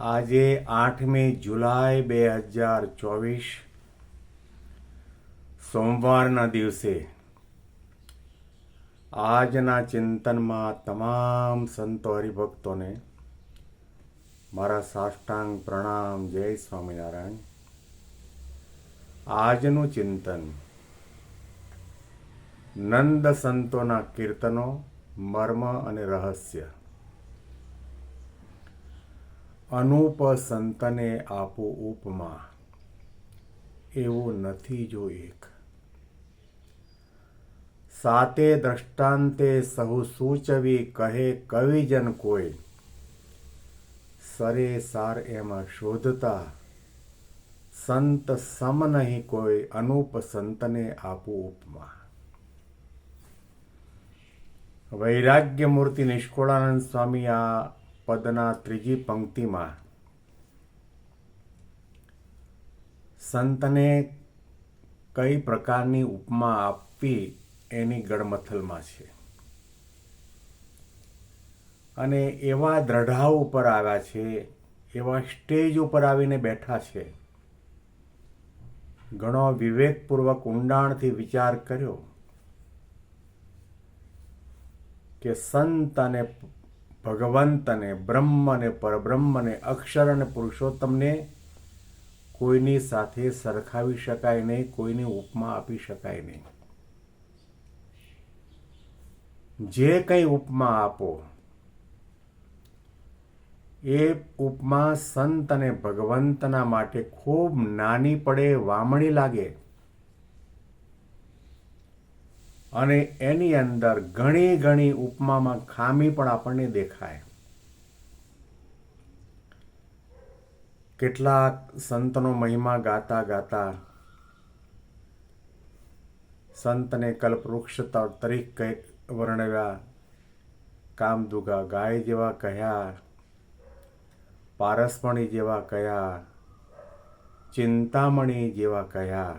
આજે આઠમી જુલાઈ બે હજાર ચોવીસ, સોમવારના દિવસે આજના ચિંતનમાં તમામ સંતો હરિભક્તોને મારા સાષ્ટાંગ પ્રણામ, જય સ્વામિનારાયણ. આજનું ચિંતન નંદ સંતોના કીર્તનો, મર્મ અને રહસ્ય. અનુપ સંતને આપું ઉપમા. એવું નથી જો એક. સાતે દ્રષ્ટાંતે સહુ સૂચવી કહે કવિજન કોઈ. સરે સાર એમાં શોધતા, સંત સમ નહીં કોઈ અનુપ સંતને આપું ઉપમા. વૈરાગ્ય મૂર્તિ નિષ્કુળાનંદ સ્વામી આ પદના ત્રીજી પંક્તિમાં, સંતને કઈ પ્રકારની ઉપમા આપવી એની ગડમથલમાં છે? અને એવા દ્રઢાવ ઉપર આવ્યા છે, એવા સ્ટેજ ઉપર આવીને બેઠા છે. ઘણો વિવેકપૂર્વક ઊંડાણથી વિચાર કર્યો કે સંત અને ભગવંત અને બ્રહ્મ અને પરબ્રહ્મ અને અક્ષર અને પુરુષોત્તમને કોઈની સાથે સરખાવી શકાય નહીં, કોઈની ઉપમા આપી શકાય નહીં. જે કંઈ ઉપમા આપો, એ ઉપમા સંત અને ભગવંતના માટે ખૂબ નાની પડે, વામણી લાગે. અને એની અંદર ઘણી ઘણી ઉપમામાં ખામી પણ આપણને દેખાય. કેટલાક સંતનો મહિમા ગાતા ગાતા સંતને કલ્પવૃક્ષ તરીકે વર્ણવ્યા કામદુગા ગાય જેવા કહ્યા, પારસમણી જેવા કયા ચિંતામણી જેવા કયા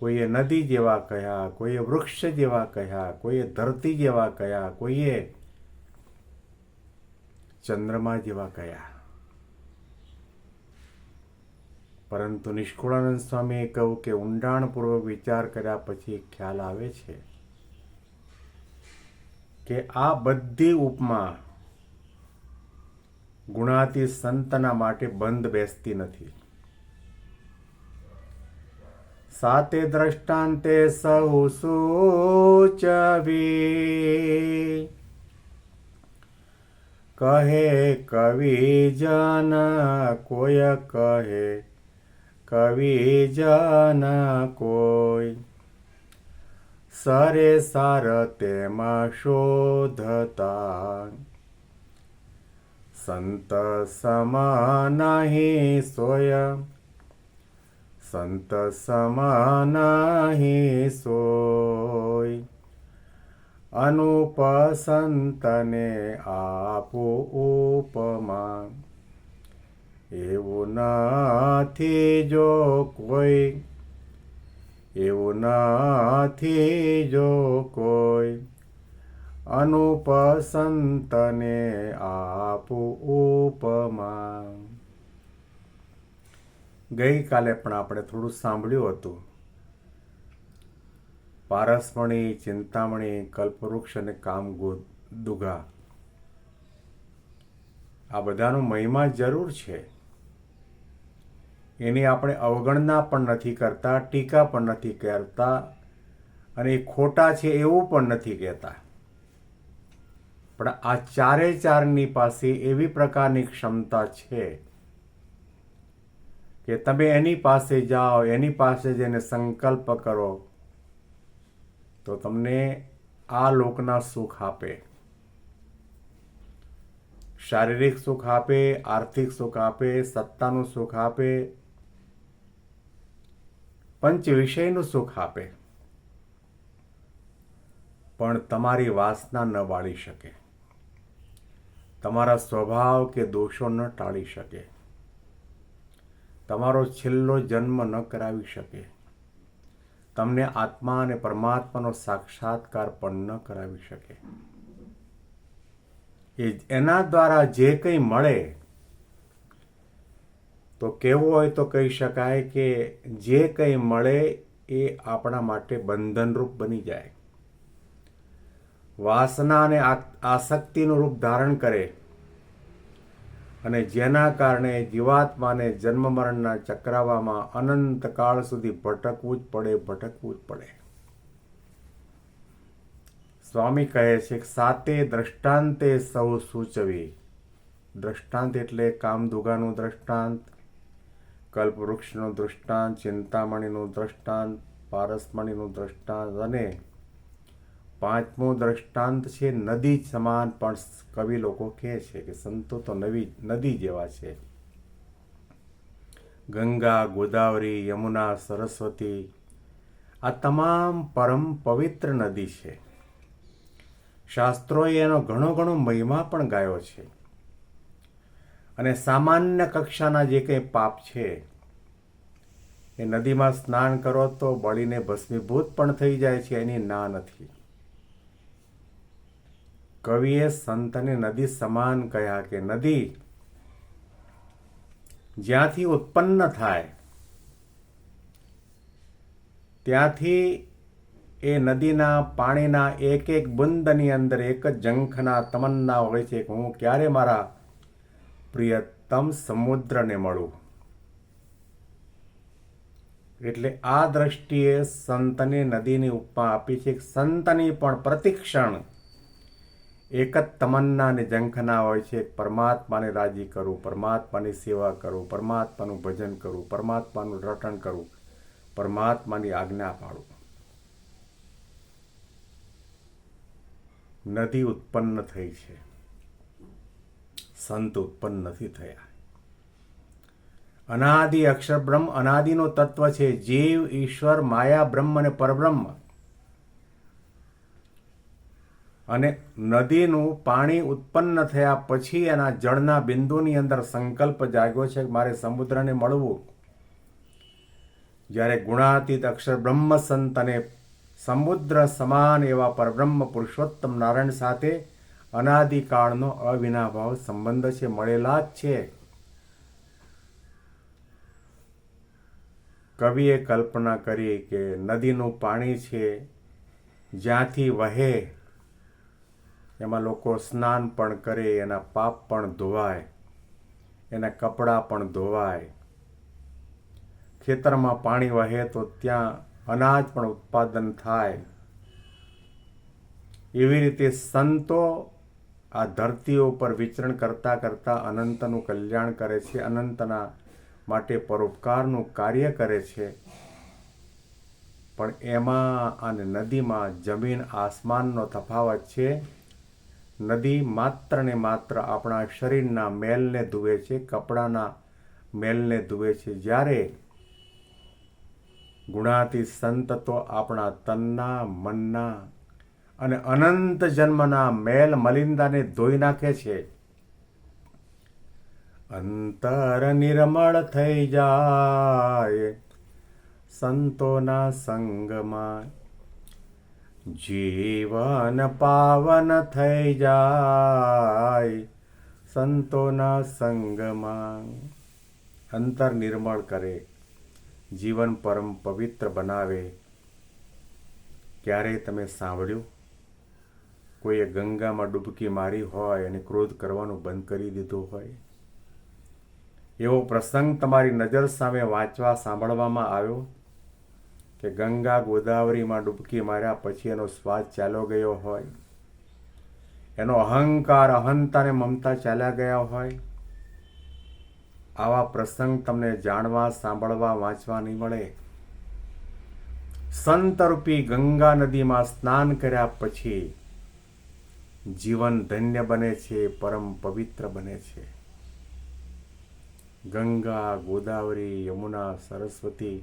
કોઈએ નદી જેવા કહ્યા કોઈએ વૃક્ષ જેવા કહ્યા કોઈએ ધરતી જેવા કહ્યા કોઈએ ચંદ્રમા જેવા કહ્યા પરંતુ નિષ્કુળાનંદ સ્વામીએ કહ્યું કે ઊંડાણપૂર્વક વિચાર કર્યા પછી ખ્યાલ આવે છે કે આ બધી ઉપમા ગુણાતી સંતના માટે બંધ બેસતી નથી. સાતે દ્રષ્ટાંતે સૌ સૂચવી કહે કવિ કોય કહે કવિ જન કોઈ સરે સાર તેમાં શોધતા સંત નહીં સોય સંત સમાનાહી સોય અનુપ સંતને આપો ઉપમા એવું નથી જો કોઈ એવું નથી જો કોઈ અનુપસંતને આપું ઉપમા ગઈકાલે પણ આપણે થોડું સાંભળ્યું હતું. પારસમણી, ચિંતામણી, કલ્પવૃક્ષ અને કામગો દુઘા. આ બધાનો મહિમા જરૂર છે. એની આપણે અવગણના પણ નથી કરતા, ટીકા પણ નથી કરતા અને એ ખોટા છે એવું પણ નથી કહેતા. પણ આ ચારે ચારની પાસે એવી પ્રકારની ક્ષમતા છે કે તમે એની પાસે જાઓ, એની પાસે જઈને સંકલ્પ કરો, તો તમને આ લોકના સુખ આપે. શારીરિક સુખ આપે, આર્થિક સુખ આપે, સત્તાનું સુખ આપે, પંચ વિષયનું સુખ આપે. પણ તમારી વાસના ન વાળી શકે. તમારા સ્વભાવ કે દોષો ન ટાળી શકે. તમારો છેલ્લો જન્મ ન કરાવી શકે. તમને આત્મા અને પરમાત્માનો સાક્ષાત્કાર પણ ન કરાવી શકે. એ એના દ્વારા જે કંઈ મળે, તો કેવું હોય તો કહી શકાય કે જે કંઈ મળે એ આપણા માટે બંધનરૂપ બની જાય. વાસના અને આસક્તિનું રૂપ ધારણ કરે. અને જેના કારણે જીવાત્માને જન્મ મરણના ચક્રાવામાં અનંત કાળ સુધી ભટકવું જ પડે, ભટકવું જ પડે. સ્વામી કહે છે કે સાતે દ્રષ્ટાંતે સૌ સૂચવી. દ્રષ્ટાંત એટલે કામદુગાનું દ્રષ્ટાંત, કલ્પવૃક્ષનું દૃષ્ટાંત ચિંતામણીનું દ્રષ્ટાંત, પારસમણીનું દ્રષ્ટાંત અને પાંચમું દ્રષ્ટાંત છે, નદી સમાન, પણ કવિ લોકો કહે છે કે સંતો તો નવી, નદી જેવા છે. ગંગા, ગોદાવરી, યમુના, સરસ્વતી, આ તમામ પરમ પવિત્ર નદી છે. શાસ્ત્રોએ એનો ઘણો ઘણો મહિમા પણ ગાયો છે. અને સામાન્ય કક્ષાના જે કંઈ પાપ છે, એ નદીમાં સ્નાન કરો તો બળીને ભસ્મીભૂત પણ થઈ જાય છે, એની ના નથી. કવિએ સંતને નદી સમાન કહ્યા કે નદી જ્યાંથી ઉત્પન્ન થાય, ત્યાંથી એ નદીના પાણીના એક એક બુંદની અંદર એક જ જંખના તમન્ના હોય છે કે હું ક્યારે મારા પ્રિયતમ સમુદ્રને મળું? એટલે આ દ્રષ્ટિએ સંતને નદીની ઉપમા આપી છે સંતની પણ પ્રતિક્ષણ એક જ તમન્ના અને ઝંખના હોય છે. પરમાત્માને રાજી કરું પરમાત્માની સેવા કરું પરમાત્માનું ભજન કરું પરમાત્માનું રટણ કરું પરમાત્માની આજ્ઞા પાડું નદી ઉત્પન્ન થઈ છે. સંત ઉત્પન્ન નથી થયા. અનાદિ અક્ષર બ્રહ્મ અનાદિનો તત્વ છે. જીવ, ઈશ્વર, માયા, બ્રહ્મ અને પરબ્રહ્મ અને નદીનું પાણી ઉત્પન્ન થયા પછી એના જળના બિંદુની અંદર સંકલ્પ જાગ્યો છે કે મારે સમુદ્રને મળવું. જ્યારે ગુણાતીત અક્ષર બ્રહ્મ સંત સમુદ્ર સમાન એવા પરબ્રહ્મ પુરુષોત્તમ નારાયણ સાથે અનાદિકાળનો અવિનાભાવ સંબંધ છે, મળેલા જ છે. કવિએ કલ્પના કરી કે નદીનું પાણી છે, જ્યાંથી વહે એમાં લોકો સ્નાન પણ કરે, એના પાપ પણ ધોવાય, એના કપડાં પણ ધોવાય. ખેતરમાં પાણી વહે તો ત્યાં અનાજ પણ ઉત્પાદન થાય. એવી રીતે સંતો આ ધરતીઓ ઉપર વિચરણ કરતા કરતાં અનંતનું કલ્યાણ કરે છે, અનંતના માટે પરોપકારનું કાર્ય કરે છે. પણ એમાં અને નદીમાં જમીન આસમાનનો તફાવત છે નદી માત્ર ને માત્ર આપણા શરીરના મેલને ધુએ છે, કપડાના મેલને ધુએ છે. જ્યારે ગુણાતી સંત તો આપણા તનના, મનના અને અનંત જન્મના મેલ મલિંદાને ધોઈ નાખે છે. અંતર નિર્મળ થઈ જાય સંતોના સંગમાં. જીવન પાવન થઈ જાય સંતોના સંગમાં. અંતર નિર્મળ કરે, જીવન પરમ પવિત્ર બનાવે. ક્યારેય તમે સાંભળ્યું? કોઈએ ગંગામાં ડૂબકી મારી હોય અને ક્રોધ કરવાનું બંધ કરી દીધું હોય. એવો પ્રસંગ તમારી નજર સામે વાંચવા, સાંભળવામાં આવ્યો? કે ગંગા ગોદાવરીમાં ડૂબકી માર્યા પછી એનો સ્વાદ ચાલ્યો ગયો હોય. એનો અહંકાર, અહંતા અને મમતા ચાલ્યા ગયા હોય. આવા પ્રસંગ તમને જાણવા, સાંભળવા વાંચવા નહીં મળે. સંતરૂપી ગંગા નદીમાં સ્નાન કર્યા પછી જીવન ધન્ય બને છે, પરમ પવિત્ર બને છે. ગંગા ગોદાવરી, યમુના, સરસ્વતી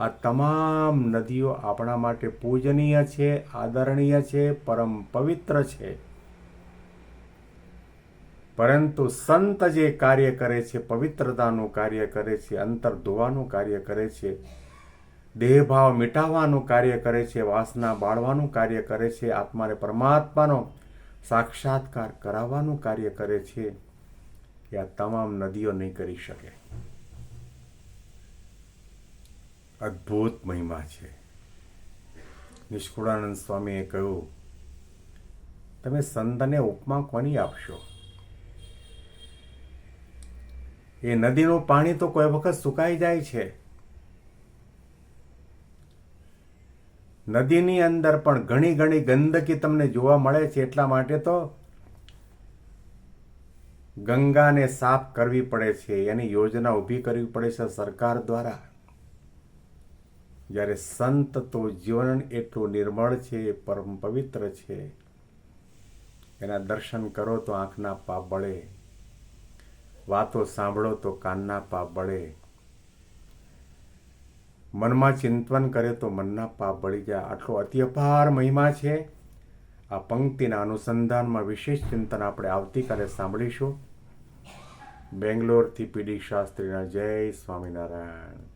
આ તમામ નદીઓ આપણા માટે પૂજનીય છે, આદરણીય છે, પરમ પવિત્ર છે. પરંતુ સંત જે કાર્ય કરે છે, પવિત્રતાનું કાર્ય કરે છે, અંતર ધોવાનું કાર્ય કરે છે, દેહભાવ મિટાવવાનું કાર્ય કરે છે, વાસના બાળવાનું કાર્ય કરે છે, આત્માને પરમાત્માનો સાક્ષાત્કાર કરાવવાનું કાર્ય કરે છે, એ આ તમામ નદીઓ નહીં કરી શકે. અદ્ભુત મહિમા છે. નિષ્કુળાનંદ સ્વામીએ કહ્યું, તમે સંતને ઉપમા કોની આપશો? એ નદીનું પાણી તો કોઈ વખત સુકાઈ જાય છે. નદીની અંદર પણ ઘણી ઘણી ગંદકી તમને જોવા મળે છે એટલા માટે તો ગંગાને સાફ કરવી પડે છે. એની યોજના ઊભી કરવી પડે છે સરકાર દ્વારા. જ્યારે સંત તો જીવન એટલું નિર્મળ છે, પરમ પવિત્ર છે. એના દર્શન કરો તો આંખના પાપ બળે. વાતો સાંભળો તો કાનના પાપ બળે. મનમાં ચિંતન કરે તો મનના પાપ બળી જાય. આટલો અતિ અપાર મહિમા છે. આ પંક્તિના અનુસંધાનમાં વિશેષ ચિંતન આપણે આવતીકાલે સાંભળીશું. બેંગ્લોરથી પીડી શાસ્ત્રીના જય સ્વામિનારાયણ.